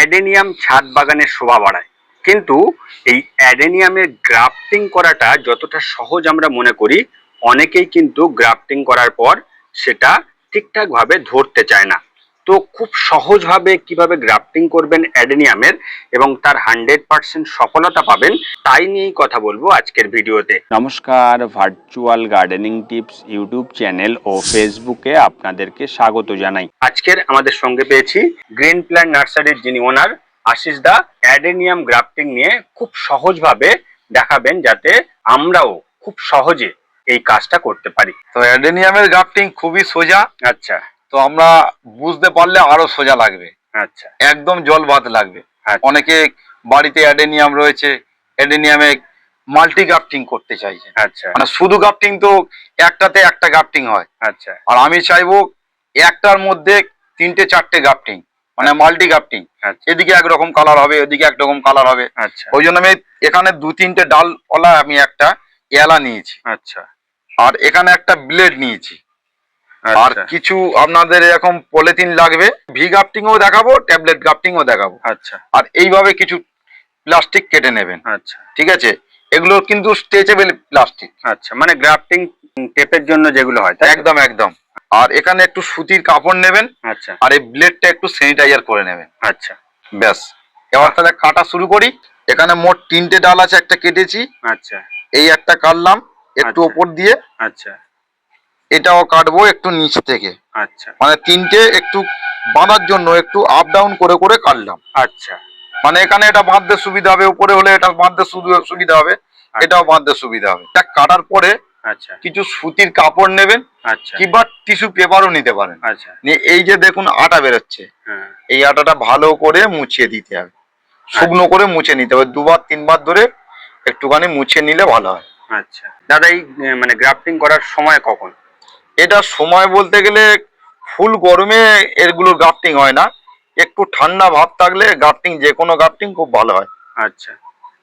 Adenium ছাদ বাগানের শোভা বাড়ায়। কিন্তু এই অ্যাডেনিয়ামের গ্রাফটিং করাটা যতটা সহজ আমরা মনে করি, অনেকেই কিন্তু গ্রাফটিং করার পর সেটা ঠিকঠাকভাবে ধরতে চায় না। তো খুব সহজভাবে কীভাবে গ্রাফটিং করবেন অ্যাডেনিয়ামের এবং তার হান্ড্রেড পার্সেন্ট সফলতা পাবেন তাই নিয়েই কথা বলব আজকের ভিডিওতে। নমস্কার virtual gardening tips YouTube channel ও ফেসবুকে আপনাদেরকে স্বাগত জানাই। আজকের আমাদের সঙ্গে পেয়েছি গ্রিন প্ল্যান্ট নার্সারির যিনি ওনার আশিস দা অ্যাডেনিয়াম গ্রাফটিং নিয়ে খুব সহজভাবে দেখাবেন যাতে আমরাও খুব সহজে এই কাজটা করতে পারি। তো অ্যাডেনিয়ামের গ্রাফটিং খুবই সোজা। আচ্ছা। তো আমরা বুঝতে পারলে আরও সোজা লাগবে। আচ্ছা। একদম জল বাদ লাগবে। আচ্ছা। অনেকে বাড়িতে অ্যাডেনিয়াম রয়েছে অ্যাডেনিয়ামে মাল্টি গ্রাফটিং করতে চাইছে। আচ্ছা। মানে শুধু গ্রাফটিং তো একটাতে একটা গ্রাফটিং হয়। আচ্ছা। আর আমি চাইব একটার মধ্যে তিনটে চারটে গ্রাফটিং মানে মাল্টি গ্রাফটিং। আচ্ছা। এদিকে একরকম কালার হবে ওদিকে একরকম কালার হবে। আচ্ছা। ওই জন্য আমি এখানে দু তিনটে ডালওয়ালা আমি একটা এলা নিয়েছি। আচ্ছা। আর এখানে একটা ব্লেড নিয়েছি। আর আচ্ছা। কিছু আপনাদের এরকম পলিথিন লাগবে। ভি গ্রাফটিংও দেখাবো ট্যাবলেট গ্রাফটিংও দেখাবো। আচ্ছা। আর এইভাবে কিছু প্লাস্টিক কেটে নেবেন। আচ্ছা। ঠিক আছে? এগুলো কিন্তু স্ট্রেচেবল প্লাস্টিক আচ্ছা মানে গ্রাফটিং টেপের জন্য যেগুলো হয় একদম একদম। আর এখানে একটু সুতির কাপড় নেবেন। আচ্ছা। আর এই ব্লেডটা একটু স্যানিটাইজার করে নেবেন। আচ্ছা। ব্যাস। এবার তাহলে কাটা শুরু করি। এখানে মোট তিনটে ডাল আছে একটা কেটেছি। আচ্ছা। এই একটা কাটলাম একটু আচ্ছা। ওপর দিয়ে। আচ্ছা। এটাও কাটবো একটু নিচ থেকে। আচ্ছা। মানে তিনটে একটু বাঁধার জন্য একটু আপ ডাউন করে করে কাটলাম। আচ্ছা। মানে এখানে এটা বাঁধতে সুবিধা হবে উপরে হলে এটা বাঁধতে সুবিধা হবে এটাও বাঁধতে সুবিধা হবে। এটা কাটার পরে আচ্ছা। কিছু সুতির কাপড় নেবেন আচ্ছা। কিংবা টিস্যু পেপারও নিতে পারেন। আচ্ছা। নিয়ে এই যে দেখুন আটা বেরোচ্ছে হ্যাঁ। এই আটাটা ভালো করে মুছিয়ে দিতে হবে। শুকনো করে মুছে নিতে হবে দুবার তিনবার ধরে একটুখানি মুছে নিলে ভালো হয়। আচ্ছা। দাদা এই মানে গ্রাফটিং করার সময় কখন? এটা সময় বলতে গেলে ফুল গরমে এগুলো গ্রাফটিং হয় না। একটু ঠান্ডা ভাব থাকলে গ্রাফটিং যে কোনো গ্রাফটিং খুব ভালো হয়। আচ্ছা।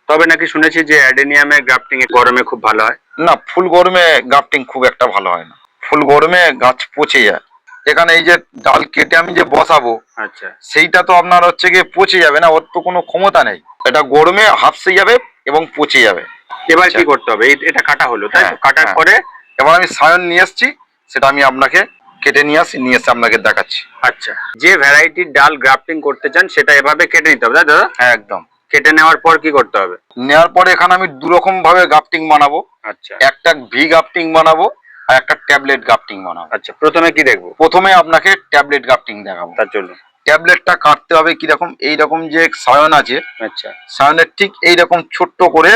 তবে নাকি শুনেছি যে অ্যাডেনিয়ামে গ্রাফটিং এ গরমে খুব ভালো হয়? না ফুল গরমে গ্রাফটিং খুব একটা ভালো হয় না। ফুল গরমে গাছ পচে যায়। এখানে এই যে ডাল কেটে আমি যে বসাবো আচ্ছা। সেইটা তো আপনার হচ্ছে গিয়ে পচে যাবে না ওর তো কোনো ক্ষমতা নেই। এটা গরমে হাফসে যাবে এবং পচে যাবে। এবার কি আচ্ছা। করতে হবে? এটা কাটা হলো তাই তো? হ্যাঁ, কাটার হ্যাঁ। পরে এবার আমি সায়ন নিয়ে এসছি। সেটা আমি আপনাকে কেটে নিয়ে আসি নিয়ে এসে আপনাকে দেখাচ্ছি। আচ্ছা। যে ভ্যারাইটির ডাল গ্রাফটিং করতে চান সেটা এভাবে কেটে নিতে হবে তাই দাদা? হ্যাঁ একদম। কেটে নেওয়ার পর কি করতে হবে? নেওয়ার পরে এখানে আমি দু রকম ভাবে গ্রাফটিং বানাবো। আচ্ছা। একটা ভি গ্রাফটিং বানাবো আর একটা ট্যাবলেট গ্রাফটিং বানাবো। আচ্ছা প্রথমে কি দেখব? প্রথমে আপনাকে ট্যাবলেট গ্রাফটিং দেখাবো। তার জন্য ট্যাবলেটটা কাটতে হবে কীরকম? এইরকম যে সায়ন আছে আচ্ছা। সায়নের ঠিক এইরকম ছোট্ট করে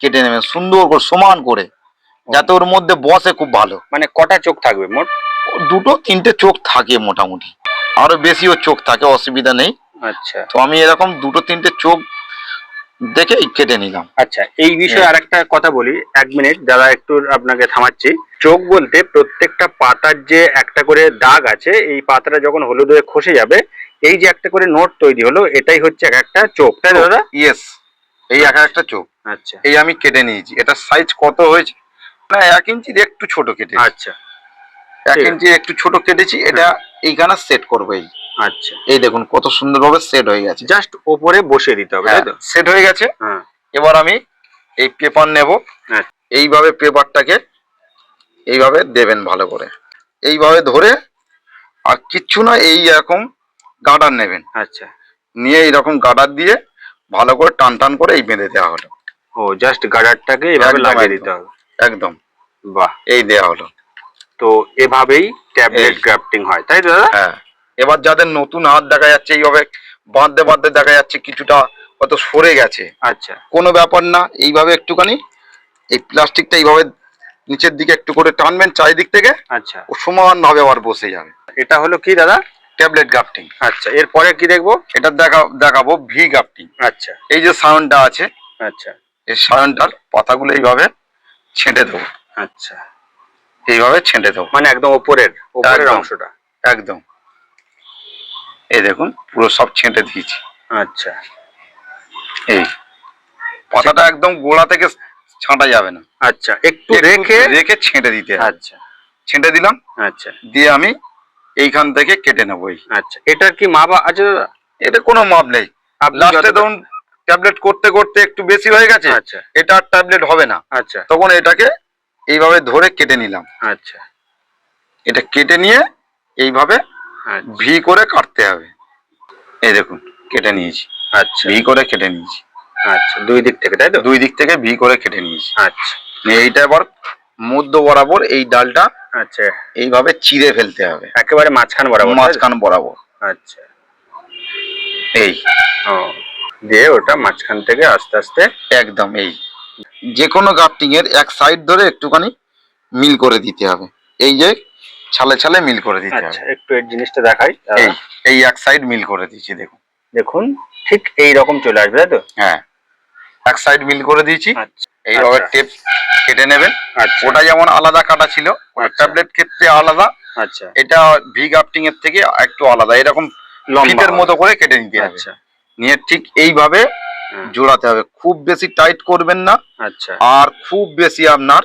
কেটে নেবেন সুন্দর করে সমান করে। যাতে ওর মধ্যে বসে খুব ভালো। মানে কটা চোখ থাকবে মোট? দুটো তিনটে চোখ থাকে মোটামুটি। আরও বেশিও চোখ থাকে অসুবিধা নেই। আচ্ছা। তো আমি এরকম দুটো তিনটে চোখ দেখে কেটে নিলাম। আচ্ছা এই বিষয়ে আরেকটা কথা বলি এক মিনিট দাদা একটু আপনাকে থামাচ্ছি। চোখ বলতে প্রত্যেকটা পাতার যে একটা করে দাগ আছে এই পাতাটা যখন হলুদ হয়ে খসে যাবে এই যে একটা করে নোট তৈরি হলো এটাই হচ্ছে এক একটা চোখ তাই দাদা? ইয়েস এই এক একটা চোখ। আচ্ছা। এই আমি কেটে নিয়েছি। এটা সাইজ কত হয়েছে? না এক ইঞ্চির একটু ছোট কেটে আচ্ছা। এক ইঞ্চি একটু ছোট কেটেছি এটা এইখানে সেট করব এই। আচ্ছা। এই দেখুন কত সুন্দরভাবে সেট হয়ে গেছে। জাস্ট ওপরে বসিয়ে দিতে হবে তাই তো? সেট হয়ে গেছে। হ্যাঁ। এবার আমি এই পেপার নেব। হ্যাঁ। এইভাবে পেপারটাকে এইভাবে দেবেন ভালো করে। এইভাবে ধরে আর কিচ্ছু না এই এরকম গার্ডার নেবেন। আচ্ছা। নিয়ে এইরকম গার্ডার দিয়ে ভালো করে টান টান করে এই বেঁধে দেওয়া হলো। ও জাস্ট গার্ডারটাকে এভাবে লাগিয়ে দিতে হবে। একদম। বাহ। এই দেওয়া হলো। তো এভাবেই ট্যাবলেট। গ্রাফটিং হয় তাই তো দাদা? হ্যাঁ। এবার যাদের নতুন হাত দেখা যাচ্ছে এইভাবে বাঁধতে বাঁধতে দেখা যাচ্ছে কিছুটা হয়তো সরে গেছে। আচ্ছা। কোনো ব্যাপার না এইভাবে একটুখানি এই প্লাস্টিকটা এইভাবে নিচের দিকে একটু করে টানবেন চারিদিক থেকে আচ্ছা। ও সমানভাবে আবার বসে যাবে। এটা হলো কি দাদা? ট্যাবলেট গ্রাফটিং আচ্ছা এরপরে কি দেখব? এটা দেখা দেখাবো ভি গ্রাফটিং আচ্ছা। এই যে সাউন্ডটা আছে আচ্ছা। এই সাউন্ডটার পাতাগুলো এইভাবে ছেঁটে দেবো। আচ্ছা। এইভাবে ছেঁটে দেবো। মানে একদম ওপরের ওপরের অংশটা? একদম। এই দেখুন পুরো সব ছেঁটে দিয়েছি। আচ্ছা। এই পাতাটা একদম গোড়া থেকে ছাঁটা যাবে না। আচ্ছা একটু রেখে রেখে ছেঁটে দিতে আচ্ছা। ছেঁটে দিলাম আচ্ছা। দিয়ে আমি এইখান থেকে কেটে নেব আচ্ছা এটার কি মাপ আছে দাদা। এটা কোনো মাপ নেই। লাস্টে ধরুন ট্যাবলেট করতে করতে একটু বেশি হয়ে গেছে আচ্ছা। এটা আর ট্যাবলেট হবে না। আচ্ছা। তখন এটাকে এইভাবে ধরে কেটে নিলাম। আচ্ছা। এটা কেটে নিয়ে এইভাবে আচ্ছা। ভি করে কাটতে হবে। এই দেখুন কেটে নিয়েছি। আচ্ছা। ভি করে কেটে নিয়েছি। আচ্ছা দুই দিক থেকে তাই তো? দুই দিক থেকে ভি করে কেটে নিয়েছি। আচ্ছা। এইটা এবার মধ্য বরাবর এই ডালটা আচ্ছা। এইভাবে চিড়ে ফেলতে হবে। একেবারে মাঝখান বরাবর? মাঝখান বরাবর। আচ্ছা। এই। ও। দিয়ে ওটা মাঝখান থেকে আস্তে আস্তে একদম এই। যে কোনো গাফটিং এর এক সাইড ধরে একটুখানি মিল করে দিতে হবে। এই যে ছালে ছালে মিল করে দিতে আচ্ছা হবে। একটু এর জিনিসটা দেখাই। এই এই এক সাইড মিল করে দিয়েছি দেখুন। দেখুন ঠিক এই রকম চলে আসবে তাই তো? হ্যাঁ। এক সাইড মিল করে দিয়েছি। আচ্ছা। এইভাবে আচ্ছা। টেপ কেটে নেবেন। আচ্ছা। ওটা যেমন আলাদা কাটা ছিল আচ্ছা। ট্যাবলেট ক্ষেত্রে আলাদা। আচ্ছা। এটা ভি গাফটিং এর থেকে একটু আলাদা। এরকম লম্বা মতো করে কেটে নিতে হবে। আচ্ছা। নিয়ে ঠিক এইভাবে জোড়াতে হবে। খুব বেশি টাইট করবেন না। আচ্ছা। আর খুব বেশি আপনার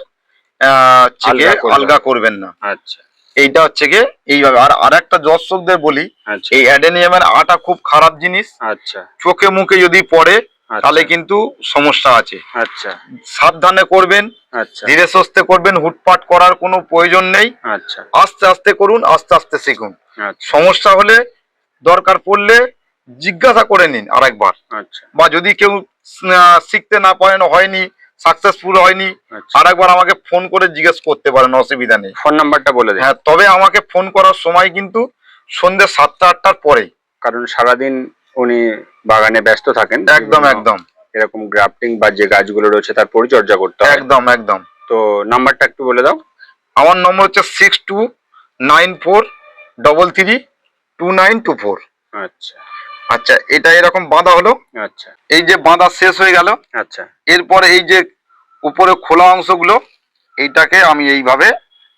আলগা করবেন। না। আচ্ছা। এইটা হচ্ছে গিয়ে এইভাবে। আর আরেকটা দর্শকদের বলি আচ্ছা। এই অ্যাডেনিয়ামের আটা খুব খারাপ জিনিস। আচ্ছা। চোখে মুখে যদি পড়ে আচ্ছা। তাহলে কিন্তু সমস্যা আছে। আচ্ছা। সাবধানে করবেন আচ্ছা। ধীরে সুস্থে করবেন হুটপাট করার কোনো প্রয়োজন নেই। আচ্ছা। আস্তে আস্তে করুন আস্তে আস্তে শিখুন। আচ্ছা। সমস্যা হলে দরকার পড়লে জিজ্ঞাসা করে নিন আরেকবার। আচ্ছা। বা যদি কেউ শিখতে না পারেন হয়নি সাকসেসফুল হয়নি আচ্ছা। আরেকবার আমাকে ফোন করে জিজ্ঞেস করতে পারেন অসুবিধা নেই। ফোন নাম্বারটা বলে দিন। হ্যাঁ তবে আমাকে ফোন করার সময় কিন্তু সন্ধ্যে সাতটা আটটার পরেই। কারণ সারাদিন উনি বাগানে ব্যস্ত থাকেন। একদম একদম। এরকম গ্রাফটিং বা যে গাছগুলো রয়েছে তার পরিচর্যা করতে হয়। একদম একদম। তো নাম্বারটা একটু বলে দাও। আমার নম্বর হচ্ছে six two nine four double three two nine two four আচ্ছা। আচ্ছা এটা এরকম বাঁধা হলো। আচ্ছা। এই যে বাঁধা শেষ হয়ে গেল। আচ্ছা। এরপরে এই যে উপরে খোলা অংশগুলো এইটাকে আমি এইভাবে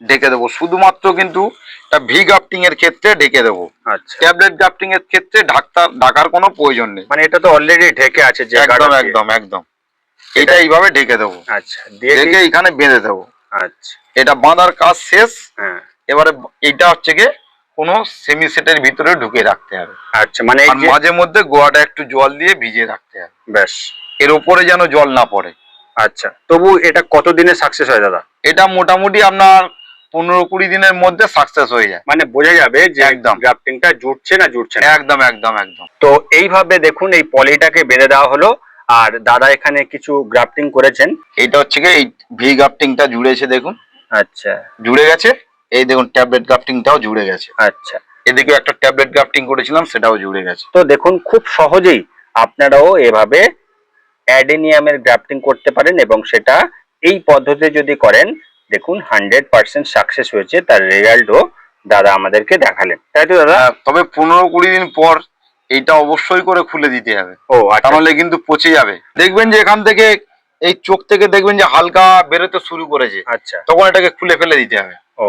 ঢেকে দেবো। শুধুমাত্র কিন্তু এটা ভি গাফটিং এর ক্ষেত্রে ঢেকে দেবো। আচ্ছা। ট্যাবলেট গাফটিং এর ক্ষেত্রে ঢাকতা ঢাকার কোনো প্রয়োজন নেই। মানে এটা তো অলরেডি ঢেকে আছে যে একদম একদম একদম। এটা এইভাবে ঢেকে দেবো। আচ্ছা ঢেকে এইখানে বেঁধে দেবো। আচ্ছা। এটা বাঁধার কাজ শেষ। হ্যাঁ। এবারে এইটা হচ্ছে গিয়ে কোনো সেমি সেটের ভিতরে ঢুকে রাখতে হবে। আচ্ছা মানে মাঝে মধ্যে গোয়াটা একটু জল দিয়ে ভিজিয়ে রাখতে হবে। ব্যাস। এর উপরে যেন জল না পড়ে। আচ্ছা তবু এটা কতদিনে সাকসেস হয় দাদা? এটা মোটামুটি আপনার পনেরো কুড়ি দিনের মধ্যে সাকসেস হয়ে যায়। মানে বোঝা যাবে যে একদম। গ্রাফটিংটা জুটছে না জুটছে না। একদম একদম একদম। তো এইভাবে দেখুন এই পলিটাকে বেঁধে দেওয়া হলো। আর দাদা এখানে কিছু গ্রাফটিং করেছেন। এটা হচ্ছে কি এই ভি গ্রাফটিংটা জুড়েছে দেখুন। আচ্ছা। জুড়ে গেছে। এই দেখুন ট্যাবলেট গ্রাফটিংটাও জুড়ে গেছে। আচ্ছা। এদিকে একটা ট্যাবলেট গ্রাফটিং করেছিলাম সেটাও জুড়ে গেছে। তো দেখুন খুব সহজেই আপনারাও এভাবে অ্যাডেনিয়ামের গ্রাফটিং করতে পারেন এবং সেটা এই পদ্ধতিতে যদি করেন দেখুন হান্ড্রেড পার্সেন্ট সাকসেস হয়েছে তার রেজাল্টও দাদা আমাদেরকে দেখালেন। তাই তো দাদা? হ্যাঁ, তবে পনেরো কুড়ি দিন পর এইটা অবশ্যই করে খুলে দিতে হবে। ও আচ্ছা। তাহলে কিন্তু পচে যাবে। দেখবেন যে এখান থেকে এই চোখ থেকে দেখবেন যে হালকা বেরোতে শুরু করেছে। আচ্ছা। তখন এটাকে খুলে ফেলে দিতে হবে। ও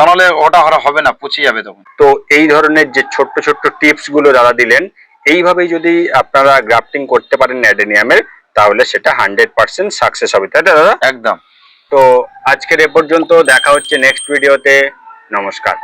তাহলে ওটা আর হবে না পচে যাবে তখন। তো এই ধরনের যে ছোট্ট ছোট্ট টিপসগুলো দাদা দিলেন এইভাবেই যদি আপনারা গ্রাফটিং করতে পারেন অ্যাডেনিয়ামের তাহলে সেটা হান্ড্রেড পার্সেন্ট সাকসেস হবে। তাই দাদা? একদম। তো আজকের এ পর্যন্ত দেখা হচ্ছে নেক্সট ভিডিওতে। নমস্কার।